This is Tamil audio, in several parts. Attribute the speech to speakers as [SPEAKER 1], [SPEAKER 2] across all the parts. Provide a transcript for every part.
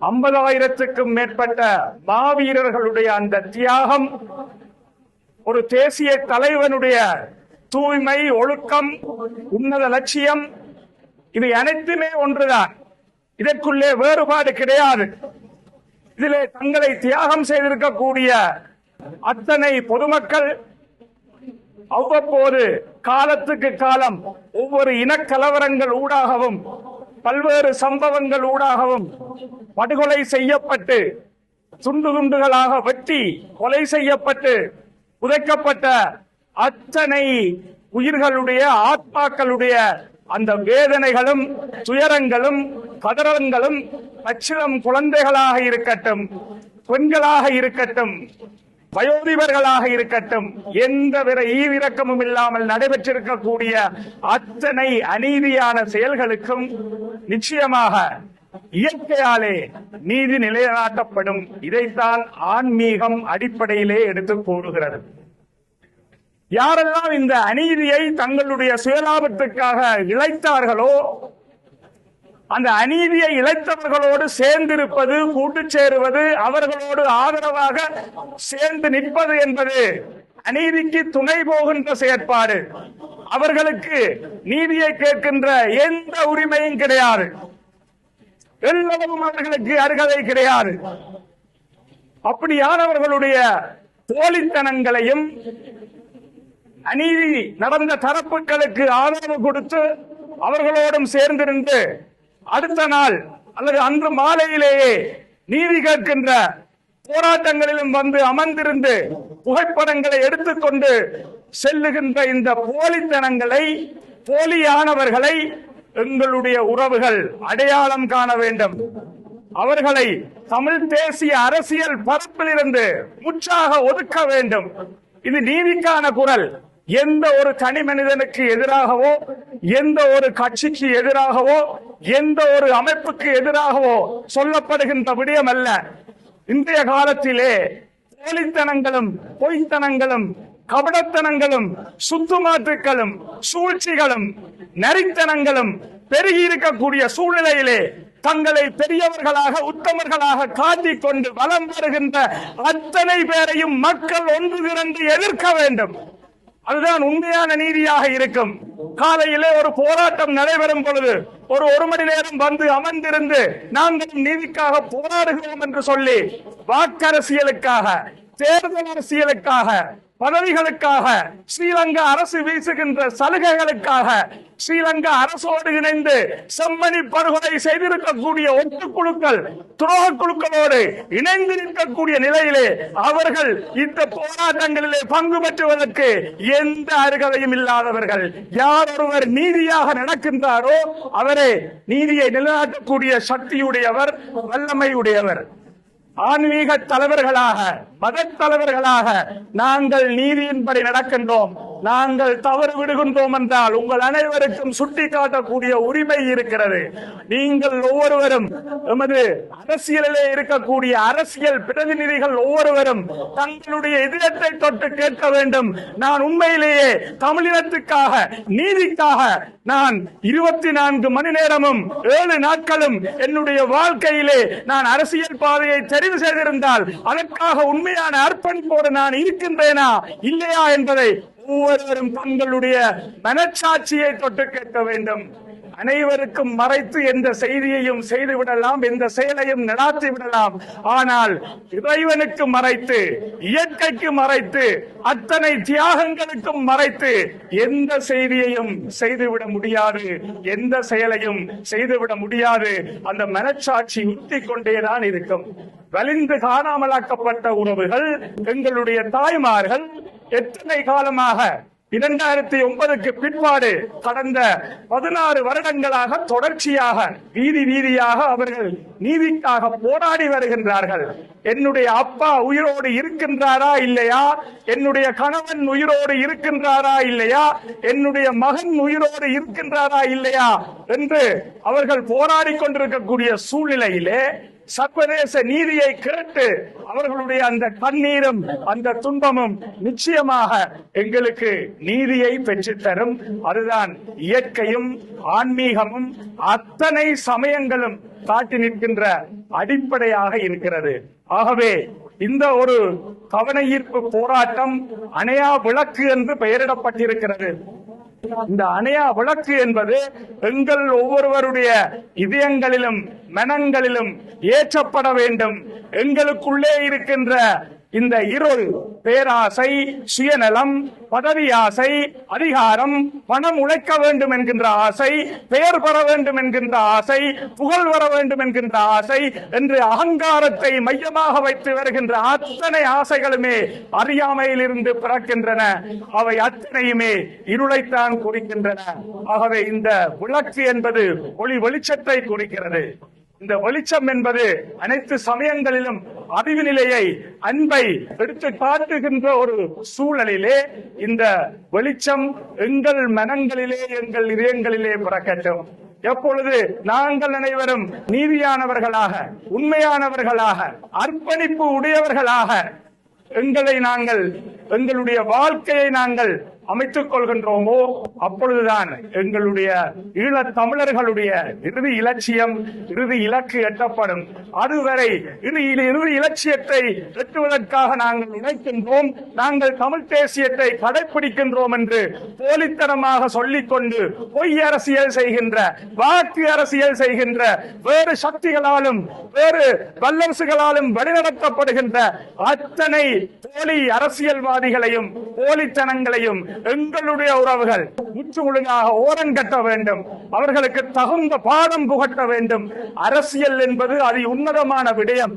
[SPEAKER 1] ஐம்பதாயிரத்துக்கும் மேற்பட்ட மாவீரர்களுடைய அந்த தியாகம் ஒரு தேசிய தலைவனுடைய தூய்மை ஒழுக்கம் உன்னத லட்சியம் இது அனைத்துமே ஒன்றுதான். இதற்குள்ளே வேறுபாடு கிடையாது. இதிலே தங்களை தியாகம் செய்திருக்கக்கூடிய அத்தனை பொதுமக்கள் அவ்வப்போது காலத்துக்கு காலம் ஒவ்வொரு இனக்கலவரங்கள் ஊடாகவும் பல்வேறு சம்பவங்கள் ஊடாகவும் படுகொலை செய்யப்பட்டு துண்டு துண்டுகளாக வெட்டி கொலை செய்யப்பட்டு புதைக்கப்பட்ட அத்தனை உயிர்களுடைய ஆத்மாக்களுடைய அந்த வேதனைகளும் துயரங்களும் கதறங்களும் பச்சிளம் குழந்தைகளாக இருக்கட்டும் பெண்களாக இருக்கட்டும் வயோதிபர்களாக இருக்கட்டும் எந்த வித ஈவிரக்கமும் இல்லாமல் நடைபெற்றிருக்கக்கூடிய அத்தனை அநீதியான செயல்களுக்கும் நிச்சயமாக இயற்கையாலே நீதி நிலைநாட்டப்படும். இதைத்தான் ஆன்மீகம் அடிப்படையிலே எடுத்து கூறுகிறது. யாரெல்லாம் இந்த அநீதியை தங்களுடைய சுயலாபத்துக்காக இழைத்தார்களோ அந்த அநீதியை இழைத்தவர்களோடு சேர்ந்திருப்பது கூட்டு சேருவது அவர்களோடு ஆதரவாக சேர்ந்து நிற்பது என்பது அநீதிக்கு துணை போகின்ற செயற்பாடு. அவர்களுக்கு நீதியை கேட்கின்ற எந்த உரிமையும் கிடையாது. எல்லவும் அவர்களுக்கு அருகதை கிடையாது. அப்படியானவர்களுடைய போலித்தனங்களையும் அநீதி நடந்த தரப்புகளுக்கு ஆதரவு கொடுத்து அவர்களோடும் சேர்ந்திருந்து அடுத்த நாள் அல்லது அன்று மாலையிலேயே நீதி கேட்கின்ற போராட்டங்களிலும் வந்து அமர்ந்திருந்து புகைப்படங்களை எடுத்துக்கொண்டு செல்லுகின்ற இந்த போலித்தனங்களை போலியானவர்களை எங்களுடைய உறவுகள் அடையாளம் காண வேண்டும். அவர்களை தமிழ் தேசிய அரசியல் பரப்பிலிருந்து முற்றாக ஒதுக்க வேண்டும். இது நீதிக்கான குரல். எந்த ஒரு தனி மனிதனுக்கு எதிராகவோ எந்த ஒரு கட்சிக்கு எதிராகவோ எந்த ஒரு அமைப்புக்கு எதிராகவோ சொல்லப்படுகின்ற விடயம் அல்ல இன்றைய காலத்திலே போலித்தனங்களும் பொய்த்தனங்களும் கபடத்தனங்களும் சுத்துமாற்றுக்களும் சூழ்ச்சிகளும் நரித்தனங்களும் பெருகி இருக்கக்கூடிய சூழ்நிலையிலே தங்களை பெரியவர்களாக உத்தமர்களாக காட்டிக் கொண்டு வலம் வருகின்ற அத்தனை பேரையும் மக்கள் ஒன்று திரண்டு எதிர்க்க வேண்டும். அதுதான் உண்மையான நீதியாக இருக்கும். காலையிலே ஒரு போராட்டம் நடைபெறும் பொழுது ஒரு ஒரு மணி நேரம் வந்து அமர்ந்திருந்து நாங்கள் நீதிக்காக போராடுகிறோம் என்று சொல்லி வாக்கரசியலுக்காக தேர்தல் அரசியலுக்காக பதவிகளுக்காக ஸ்ரீலங்கா அரசு வீசுகின்ற சலுகைகளுக்காக ஸ்ரீலங்கா அரசோடு இணைந்து செம்மணி படுகொலை செய்திருக்கக்கூடிய ஒட்டுக்குழுக்கள் துரோக குழுக்களோடு இணைந்து நிற்கக்கூடிய நிலையிலே அவர்கள் இந்த போராட்டங்களிலே பங்கு பெற்றுவதற்கு எந்த அருகதையும் இல்லாதவர்கள். யார் ஒருவர் நீதியாக நடக்கின்றாரோ அவரே நீதியை நிலைநாட்டக்கூடிய சக்தியுடையவர் வல்லமையுடையவர். ஆன்மீக தலைவர்களாக மத தலைவர்களாக நாங்கள் நீதியின்படி நடக்கின்றோம். நாங்கள் தவறு விடுகின்றோம் என்றால் உங்கள் அனைவருக்கும் சுட்டி காட்டக்கூடிய உரிமை இருக்கிறது. நீங்கள் ஒவ்வொருவரும் எமது அரசியலிலே இருக்கக்கூடிய அரசியல் பிரதிநிதிகள் ஒவ்வொருவரும் தங்களுடைய இதயத்தை தொட்டு கேட்க வேண்டும். நான் உண்மையிலேயே தமிழினத்துக்காக நீதிக்காக நான் இருபத்தி நான்கு மணி நேரமும் ஏழு நாட்களும் என்னுடைய வாழ்க்கையிலே நான் அரசியல் பாதையை தெரிவு செய்திருந்தால் அதற்காக உண்மையான அர்ப்பணிப்போடு நான் இருக்கின்றேனா இல்லையா என்பதை ஒவ்வொருவரும் தங்களுடைய மனச்சாட்சியை தொட்டு கேட்க வேண்டும். அனைவருக்கும் மறைத்து எந்த செய்தியையும் செய்து விடலாம் எந்த செயலையும் நடாத்தி விடலாம். ஆனால் இறைவனுக்கு மறைத்து இயற்கைக்கு மறைத்து அத்தனை தியாகங்களுக்கும் மறைத்து எந்த செய்தியையும் செய்துவிட முடியாது. எந்த செயலையும் செய்துவிட முடியாது. அந்த மனச்சாட்சி உத்தி கொண்டேதான் இருக்கும். வலிந்து காணாமலாக்கப்பட்ட உறவுகள் எங்களுடைய தாய்மார்கள் எத்தனை காலமாக இரண்டாயிரத்தி ஒன்பதுக்கு பின்பாடு கடந்த பதினாறு வருடங்களாக தொடர்ச்சியாக வீதி வீதியாக அவர்கள் நீதிக்காக போராடி வருகின்றார்கள். என்னுடைய அப்பா உயிரோடு இருக்கின்றாரா இல்லையா? என்னுடைய கணவன் உயிரோடு இருக்கின்றாரா இல்லையா? என்னுடைய மகன் உயிரோடு இருக்கின்றாரா இல்லையா? என்று அவர்கள் போராடி கொண்டிருக்கக்கூடிய சூழ்நிலையிலே சர்வதேச நீதியை கேட்டு அவர்களுடைய அந்த கண்ணீரும் அந்த துன்பமும் நிச்சயமாக எங்களுக்கு நீதியை பெற்றுத்தரும். அதுதான் இயற்கையும் ஆன்மீகமும் அத்தனை சமயங்களும் காட்டி நிற்கின்ற அடிப்படையாக இருக்கிறது. ஆகவே இந்த ஒரு கவன ஈர்ப்பு போராட்டம் அணையா விளக்கு என்று பெயரிடப்பட்டிருக்கிறது. இந்த அணையா விளக்கு என்பது எங்கள் ஒவ்வொருவருடைய இதயங்களிலும் மனங்களிலும் ஏற்றப்பட வேண்டும். எங்களுக்குள்ளே இருக்கின்ற இந்த இருள் பேராசை சுயநலம் பதவி ஆசை அதிகாரம் பணம் உழைக்க வேண்டும் என்கின்ற ஆசை பெயர் பெற வேண்டும் என்கின்ற ஆசை புகழ் வர வேண்டும் என்கின்ற ஆசை என்று அகங்காரத்தை மையமாக வைத்து வருகின்ற அத்தனை ஆசைகளுமே அறியாமையிலிருந்து பிறக்கின்றன. அவை அத்தனையுமே இருளைத்தான் குறிக்கின்றன. ஆகவே இந்த விளக்கு என்பது ஒளி வெளிச்சத்தை குறிக்கிறது. இந்த வெளிச்சம் என்பது அனைத்து சமயங்களிலும் அறிவு நிலையை அன்பை எடுத்து காட்டுகின்ற ஒரு சூழலிலே இந்த வெளிச்சம் எங்கள் மனங்களிலே எங்கள் இதயங்களிலே பிறக்கட்டும். எப்பொழுது நாங்கள் அனைவரும் நீதியானவர்களாக உண்மையானவர்களாக அர்ப்பணிப்பு உடையவர்களாக எங்களை நாங்கள் எங்களுடைய வாழ்க்கையை நாங்கள் அமைத்துக் கொள்கின்றோமோ அப்பொழுதுதான் எங்களுடைய ஈழத் தமிழர்களுடைய இறுதி இலட்சியம் இறுதி இலக்கு எட்டப்படும். அதுவரை இறுதி இறுதி இலட்சியத்தை எட்டுவதற்காக நாங்கள் உழைக்கின்றோம் நாங்கள் தமிழ் தேசியத்தை கடைபிடிக்கின்றோம் என்று போலித்தனமாக சொல்லிக்கொண்டு பொய் அரசியல் செய்கின்ற வாக்கு அரசியல் செய்கின்ற வேறு சக்திகளாலும் வேறு வல்லரசுகளாலும் வழிநடத்தப்படுகின்ற அத்தனை போலி அரசியல்வாதிகளையும் போலித்தனங்களையும் எங்களுடைய உறவுகள் முற்று ஓரங்கட்ட வேண்டும். அவர்களுக்கு தகுந்த பாடம் புகட்ட வேண்டும். அரசியல் என்பது அதி உன்னதமான விடயம்.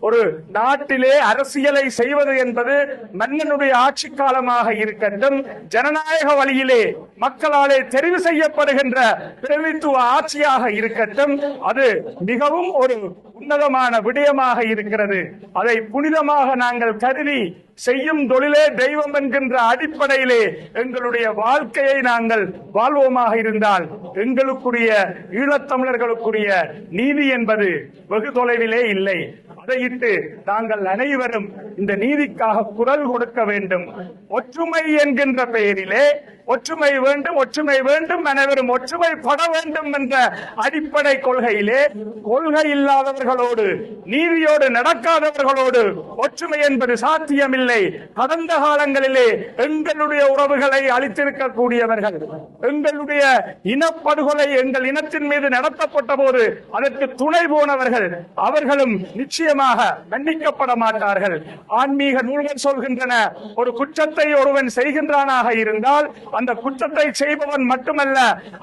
[SPEAKER 1] ஒரு நாட்டிலே அரசியலை செய்வது என்பது மன்னனுடைய ஆட்சி காலமாக இருக்கட்டும் ஜனநாயக வழியிலே மக்களாலே தெரிவு செய்யப்படுகின்ற பிரதித்துவ ஆட்சியாக இருக்கட்டும் அது மிகவும் ஒரு உன்னதமான விடயமாக இருக்கிறது. அதை புனிதமாக நாங்கள் கருதி செய்யும் தொழிலே தெய்வம் என்கின்ற அடிப்படையிலே எங்களுடைய வாழ்க்கையை நாங்கள் வாழ்வோமாக இருந்தால் எங்களுக்குரிய ஈழத்தமிழர்களுக்குரிய நீதி என்பது வெகு தொலைவிலே இல்லை. அதையிட்டு நாங்கள் அனைவரும் இந்த நீதிக்காக குரல் கொடுக்க வேண்டும். ஒற்றுமை என்கின்ற பெயரிலே ஒற்றுமை வேண்டும் ஒற்றுமை வேண்டும் அனைவரும் ஒற்றுமைப்பட வேண்டும் என்ற அடிப்படை கொள்கையிலே கொள்கை இல்லாதவர்களோடு நீதியோடு நடக்காதவர்களோடு ஒற்றுமை என்பது சாத்தியமில்லை. கடந்த காலங்களிலே எங்களுடைய உறவுகளை அளித்திருக்கக்கூடியவர்கள் எங்களுடைய இனப்படுகொலை எங்கள் இனத்தின் மீது நடத்தப்பட்ட போது அதற்கு துணை போனவர்கள் அவர்களும் நிச்சயமாக மன்னிக்கப்பட மாட்டார்கள். ஆன்மீக நூல்கள் சொல்கின்றன ஒரு குற்றத்தை ஒருவன் செய்கின்றானாக இருந்தால் அந்த குற்றத்தை செய்பவன் மட்டுமல்ல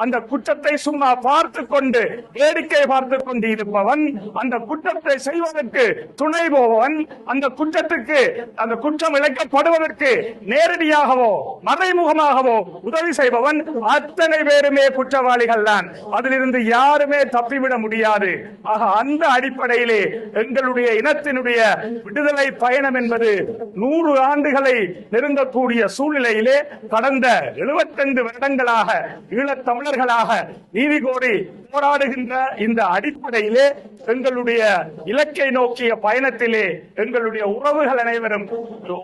[SPEAKER 1] அந்த குற்றத்தை சும்மா பார்த்து கொண்டு வேடிக்கை பார்த்து கொண்டு இருப்பவன் அந்த குற்றத்தை செய்வதற்கு துணை போவன் அந்த குற்றத்துக்கு அந்த குற்றம் இழைக்கப்படுவதற்கு நேரடியாகவோ மறைமுகமாகவோ உதவி செய்பவன் அத்தனை பேருமே குற்றவாளிகள் தான். அதிலிருந்து யாருமே தப்பிவிட முடியாது. ஆக அந்த அடிப்படையிலே எங்களுடைய இனத்தினுடைய விடுதலை பயணம் என்பது நூறு ஆண்டுகளை நெருங்கக்கூடிய சூழ்நிலையிலே கடந்த 75 வருடங்களாக ஈழத் தமிழர்களாக நீதி கோரி போராடுகின்ற இந்த அடிப்படையிலே எங்களுடைய இலக்கை நோக்கிய பயணத்திலே எங்களுடைய உறவுகள் அனைவரும்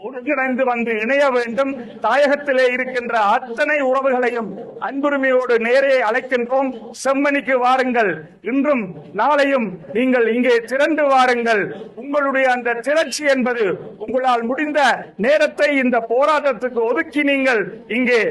[SPEAKER 1] ஒருங்கிணைந்து வந்து இணைய வேண்டும். தாயகத்திலே இருக்கின்ற அத்தனை உறவுகளையும் அன்புரிமையோடு நேரே அழைக்கின்றோம். செம்மணிக்கு வாருங்கள். இன்றும் நாளையும் நீங்கள் இங்கே திரண்டு வாருங்கள். உங்களுடைய அந்த திரட்சி என்பது உங்களால் முடிந்த நேரத்தை இந்த போராட்டத்துக்கு ஒதுக்கி நீங்கள் இங்கே